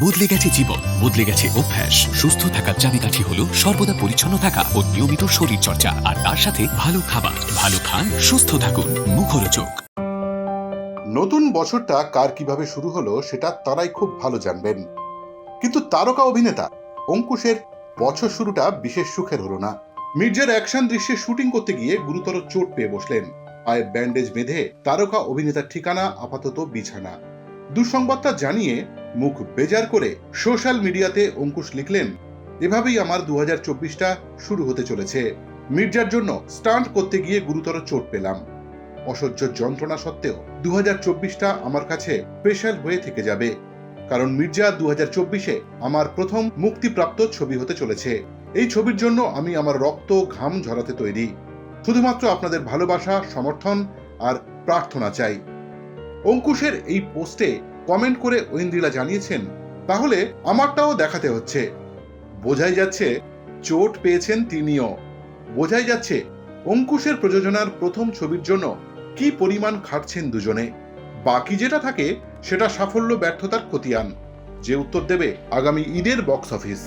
বদলে গেছে জীবন, বদলে গেছে অভ্যাস। সুস্থ থাকার চাবিকাঠি হলো সর্বদা পরিচ্ছন্ন থাকা ও নিয়মিত শরীর চর্চা আর তার সাথে ভালো খাবার। ভালো খান, সুস্থ থাকুন। মুখরোচক। নতুন বছরটা কার কীভাবে শুরু হলো সেটা তারাই খুব ভালো জানবেন। কিন্তু তারকা অভিনেতা অঙ্কুশের বছর শুরুটা বিশেষ সুখের হলো না। মির্জার অ্যাকশন দৃশ্যে শুটিং করতে গিয়ে গুরুতর চোট পেয়ে বসলেন। পায়ে ব্যান্ডেজ বেঁধে তারকা অভিনেতার ঠিকানা, আপাতত বিছানা। দুঃসংবাদটা জানিয়ে মুখ বেজার করে সোশ্যাল মিডিয়াতে অঙ্কুশ লিখলেন, এভাবেই আমার দু চব্বিশটা শুরু হতে চলেছে। মির্জার জন্য স্টান্ট করতে গিয়ে গুরুতর চোট পেলাম। অসহ্য যন্ত্রণা সত্ত্বেও দু চব্বিশটা আমার কাছে স্পেশাল হয়ে থেকে যাবে। কারণ মির্জা দু চব্বিশে আমার প্রথম মুক্তিপ্রাপ্ত ছবি হতে চলেছে। এই ছবির জন্য আমি আমার রক্ত ঘাম ঝরাতে তৈরি। শুধুমাত্র আপনাদের ভালোবাসা, সমর্থন আর প্রার্থনা চাই। অঙ্কুশের এই পোস্টে কমেন্ট করে ঐন্দ্রিলা জানিয়েছেন, তাহলে আমারটাও দেখাতে হচ্ছে। বোঝাই যাচ্ছে চোট পেয়েছেন তিনিও। বোঝাই যাচ্ছে অঙ্কুশের প্রযোজনার প্রথম ছবির জন্য কি পরিমাণ খাটছেন দুজনে। বাকি যেটা থাকে, সেটা সাফল্য ব্যর্থতার খতিয়ান। যে উত্তর দেবে আগামী ঈদের বক্স অফিস।